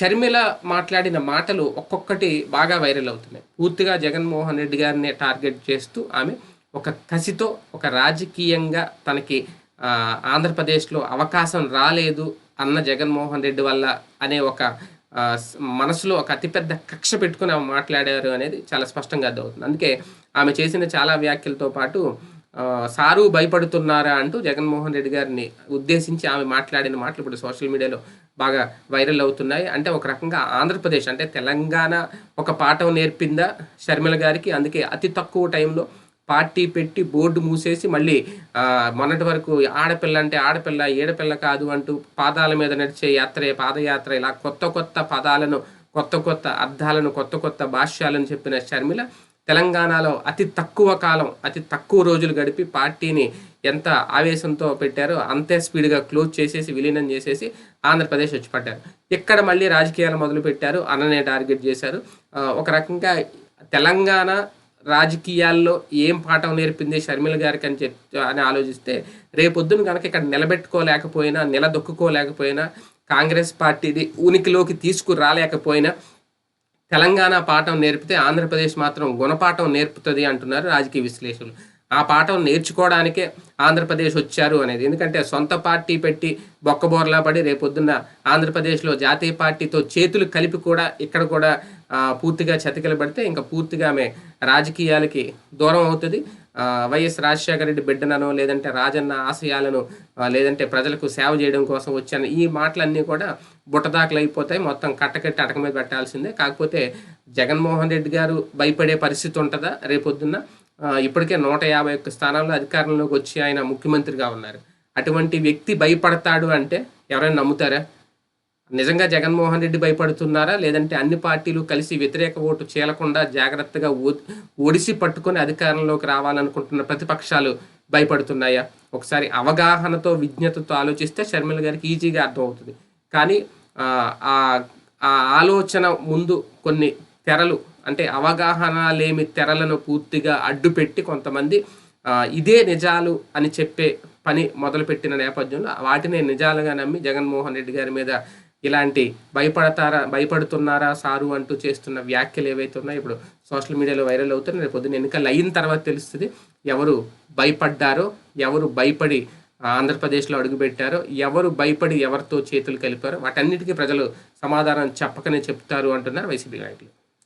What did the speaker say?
షర్మిల మాట్లాడిన మాటలు ఒక్కొక్కటి బాగా వైరల్ అవుతున్నాయి. పూర్తిగా జగన్మోహన్ రెడ్డి గారిని టార్గెట్ చేస్తూ ఆమె ఒక కసితో ఒక రాజకీయంగా తనకి ఆంధ్రప్రదేశ్లో అవకాశం రాలేదు అన్న జగన్మోహన్ రెడ్డి వల్ల అనే ఒక మనసులో ఒక అతిపెద్ద కక్ష పెట్టుకుని ఆమె మాట్లాడారు అనేది చాలా స్పష్టంగా అర్థమవుతుంది. అందుకే ఆమె చేసిన చాలా వ్యాఖ్యలతో పాటు సారు భయపడుతున్నారా అంటూ జగన్మోహన్ రెడ్డి గారిని ఉద్దేశించి ఆమె మాట్లాడిన మాటలు ఇప్పుడు సోషల్ మీడియాలో బాగా వైరల్ అవుతున్నాయి. అంటే ఒక రకంగా ఆంధ్రప్రదేశ్ అంటే తెలంగాణ ఒక పాఠం నేర్పిందా షర్మిల గారికి? అందుకే అతి తక్కువ టైంలో పార్టీ పెట్టి బోర్డు మూసేసి మళ్ళీ మొన్నటి వరకు ఆడపిల్ల అంటే ఆడపిల్ల ఏడపిల్ల కాదు అంటూ పాదాల మీద నడిచే యాత్రే పాదయాత్ర ఇలా కొత్త కొత్త పదాలను కొత్త కొత్త అర్థాలను కొత్త కొత్త భాష్యాలను చెప్పిన షర్మిల తెలంగాణలో అతి తక్కువ కాలం అతి తక్కువ రోజులు గడిపి పార్టీని ఎంత ఆవేశంతో పెట్టారో అంతే స్పీడ్గా క్లోజ్ చేసేసి విలీనం చేసేసి ఆంధ్రప్రదేశ్ వచ్చి పడ్డారు. ఇక్కడ మళ్ళీ రాజకీయాలు మొదలు పెట్టారు అన్ననే టార్గెట్ చేశారు. ఒక రకంగా తెలంగాణ రాజకీయాల్లో ఏం పాఠం నేర్పింది షర్మిల గారికి అని చెప్ అని ఆలోచిస్తే రేపొద్దున కనుక ఇక్కడ నిలబెట్టుకోలేకపోయినా నిలదొక్కుకోలేకపోయినా కాంగ్రెస్ పార్టీని ఉనికిలోకి తీసుకురాలేకపోయినా తెలంగాణ పాఠం నేర్పితే ఆంధ్రప్రదేశ్ మాత్రం గుణపాఠం నేర్పుతుంది అంటున్నారు రాజకీయ విశ్లేషకులు. ఆ పాఠం నేర్చుకోవడానికే ఆంధ్రప్రదేశ్ వచ్చారు అనేది. ఎందుకంటే సొంత పార్టీ పెట్టి బొక్కబోర్లా పడి రేపొద్దున్న ఆంధ్రప్రదేశ్లో జాతీయ పార్టీతో చేతులు కలిపి కూడా ఇక్కడ కూడా పూర్తిగా చతికిలబడితే ఇంకా పూర్తిగా ఆమె రాజకీయాలకి దూరం అవుతుంది. వైఎస్ రాజశేఖర రెడ్డి బిడ్డనను లేదంటే రాజన్న ఆశయాలను లేదంటే ప్రజలకు సేవ చేయడం కోసం వచ్చాను. ఈ మాటలన్నీ కూడా బుట్టదాకలు అయిపోతాయి మొత్తం కట్టకట్టి అటక మీద పెట్టాల్సిందే. కాకపోతే జగన్మోహన్ రెడ్డి గారు భయపడే పరిస్థితి ఉంటుందా? రేపొద్దున్న ఇప్పటికే నూట యాభై ఒక్క స్థానాల్లో అధికారంలోకి వచ్చి ఆయన ముఖ్యమంత్రిగా ఉన్నారు. అటువంటి వ్యక్తి భయపడతాడు అంటే ఎవరైనా నమ్ముతారా? నిజంగా జగన్మోహన్ రెడ్డి భయపడుతున్నారా? లేదంటే అన్ని పార్టీలు కలిసి వ్యతిరేక ఓటు చేయకుండా జాగ్రత్తగా ఓ- ఒడిసి పట్టుకొని అధికారంలోకి రావాలనుకుంటున్న ప్రతిపక్షాలు భయపడుతున్నాయా? ఒకసారి అవగాహనతో విజ్ఞతతో ఆలోచిస్తే షర్మిల గారికి ఈజీగా అర్థమవుతుంది. కానీ ఆ, ఆ ఆలోచన ముందు కొన్ని తెరలు అంటే అవగాహన లేమి తెరలను పూర్తిగా అడ్డుపెట్టి కొంతమంది ఇదే నిజాలు అని చెప్పే పని మొదలుపెట్టిన నేపథ్యంలో వాటిని నిజాలుగా నమ్మి జగన్మోహన్ రెడ్డి గారి మీద ఇలాంటి భయపడతారా భయపడుతున్నారా సారు అంటూ చేస్తున్న వ్యాఖ్యలు ఏవైతే ఉన్నాయో ఇప్పుడు సోషల్ మీడియాలో వైరల్ అవుతున్నాయి రేపు పొద్దున్న ఎన్నికలు అయిన తర్వాత తెలుస్తుంది. ఎవరు భయపడ్డారో ఎవరు భయపడి ఆంధ్రప్రదేశ్లో అడుగుపెట్టారో ఎవరు భయపడి ఎవరితో చేతులు కలిపారో వాటన్నిటికీ ప్రజలు సమాధానం చెప్పకనే చెప్తారు అంటున్నారు వైసీపీ నాయకులు.